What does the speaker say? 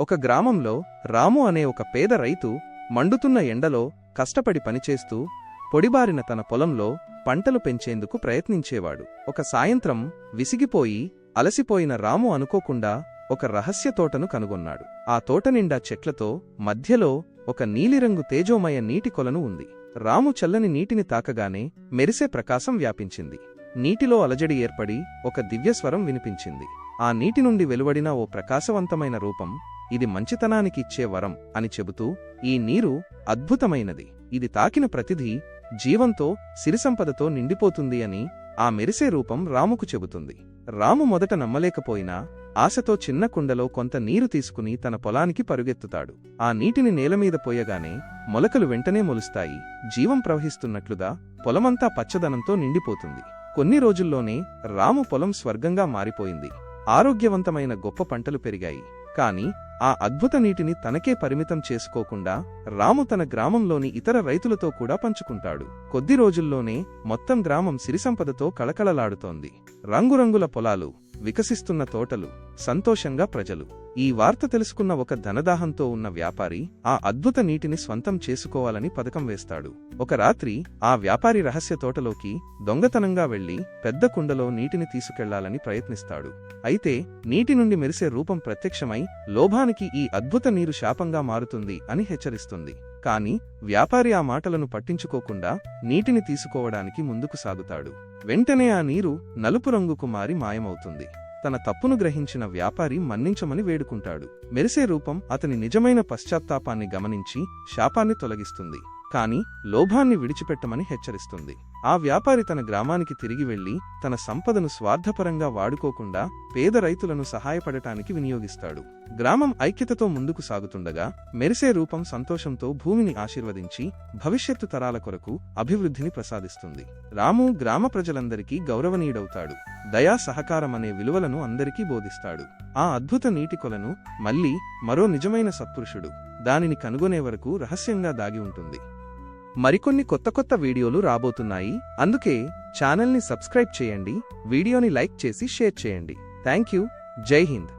ఒక గ్రామంలో రాము అనే ఒక పేద రైతు మండుతున్న ఎండలో కష్టపడి పనిచేస్తూ పొడిబారిన తన పొలంలో పంటలు పెంచేందుకు ప్రయత్నించేవాడు. ఒక సాయంత్రం విసిగిపోయి అలసిపోయిన రాము అనుకోకుండా ఒక రహస్య తోటను కనుగొన్నాడు. ఆ తోట నిండా చెట్లతో మధ్యలో ఒక నీలిరంగు తేజోమయ నీటి కొలను ఉంది. రాము చల్లని నీటిని తాకగానే మెరిసే ప్రకాశం వ్యాపించింది. నీటిలో అలజడి ఏర్పడి ఒక దివ్యస్వరం వినిపించింది. ఆ నీటి నుండి వెలువడిన ఓ ప్రకాశవంతమైన రూపం ఇది మంచితనానికి ఇచ్చే వరం అని చెబుతూ ఈ నీరు అద్భుతమైనది. ఇది తాకిన ప్రతిదీ జీవంతో సిరిసంపదతో నిండిపోతుంది అని ఆ మెరిసే రూపం రాముకు చెబుతుంది. రాము మొదట నమ్మలేకపోయినా ఆశతో చిన్న కుండలో కొంత నీరు తీసుకుని తన పొలానికి పరుగెత్తుతాడు. ఆ నీటిని నేలమీద పోయగానే మొలకలు వెంటనే మొలుస్తాయి. జీవం ప్రవహిస్తున్నట్లుగా పొలమంతా పచ్చదనంతో నిండిపోతుంది. కొన్ని రోజుల్లోనే రాము పొలం స్వర్గంగా మారిపోయింది. ఆరోగ్యవంతమైన గొప్ప పంటలు పెరిగాయి. కాని ఆ అద్భుత నీటిని తనకే పరిమితం చేసుకోకుండా రాము తన గ్రామంలోని ఇతర రైతులతో కూడా పంచుకుంటాడు. కొద్ది రోజుల్లోనే మొత్తం గ్రామం సిరిసంపదతో కళకళలాడుతోంది. రంగురంగుల పొలాలు వికసిస్తున్న తోటలు సంతోషంగా ప్రజలు. ఈ వార్త తెలుసుకున్న ఒక ధనదాహంతో ఉన్న వ్యాపారి ఆ అద్భుత నీటిని స్వంతం చేసుకోవాలని పథకం వేస్తాడు. ఒక రాత్రి ఆ వ్యాపారి రహస్య తోటలోకి దొంగతనంగా వెళ్ళి పెద్ద కుండలో నీటిని తీసుకెళ్ళాలని ప్రయత్నిస్తాడు. అయితే నీటి నుండి మెరిసే రూపం ప్రత్యక్షమై లోభానికి ఈ అద్భుత నీరు శాపంగా మారుతుంది అని హెచ్చరిస్తుంది. కాని వ్యాపారి ఆ మాటలను పట్టించుకోకుండా నీటిని తీసుకోవడానికి ముందుకు సాగుతాడు. వెంటనే ఆ నీరు నలుపు రంగుకు మారి మాయమవుతుంది. తన తప్పును గ్రహించిన వ్యాపారి మన్నించమని వేడుకుంటాడు. మెరిసే రూపం అతని నిజమైన పశ్చాత్తాపాన్ని గమనించి శాపాన్ని తొలగిస్తుంది. కాని లోభాన్ని విడిచిపెట్టమని హెచ్చరిస్తుంది. ఆ వ్యాపారి తన గ్రామానికి తిరిగి వెళ్ళి తన సంపదను స్వార్థపరంగా వాడుకోకుండా పేద రైతులను సహాయపడటానికి వినియోగిస్తాడు. గ్రామం ఐక్యతతో ముందుకు సాగుతుండగా మెరిసే రూపం సంతోషంతో భూమిని ఆశీర్వదించి భవిష్యత్తు తరాల కొరకు అభివృద్ధిని ప్రసాదిస్తుంది. రాము గ్రామ ప్రజలందరికీ గౌరవనీయుడవుతాడు. దయా సహకారం అనే విలువలను అందరికీ బోధిస్తాడు. ఆ అద్భుత నీటి కొలను మళ్ళీ మరో నిజమైన సత్పురుషుడు దానిని కనుగొనే వరకు రహస్యంగా దాగి ఉంటుంది. మరికొన్ని కొత్త కొత్త వీడియోలు రాబోతున్నాయి. అందుకే ఛానల్ని సబ్స్క్రైబ్ చేయండి. వీడియోని లైక్ చేసి షేర్ చేయండి. థ్యాంక్ యూ జై హింద్.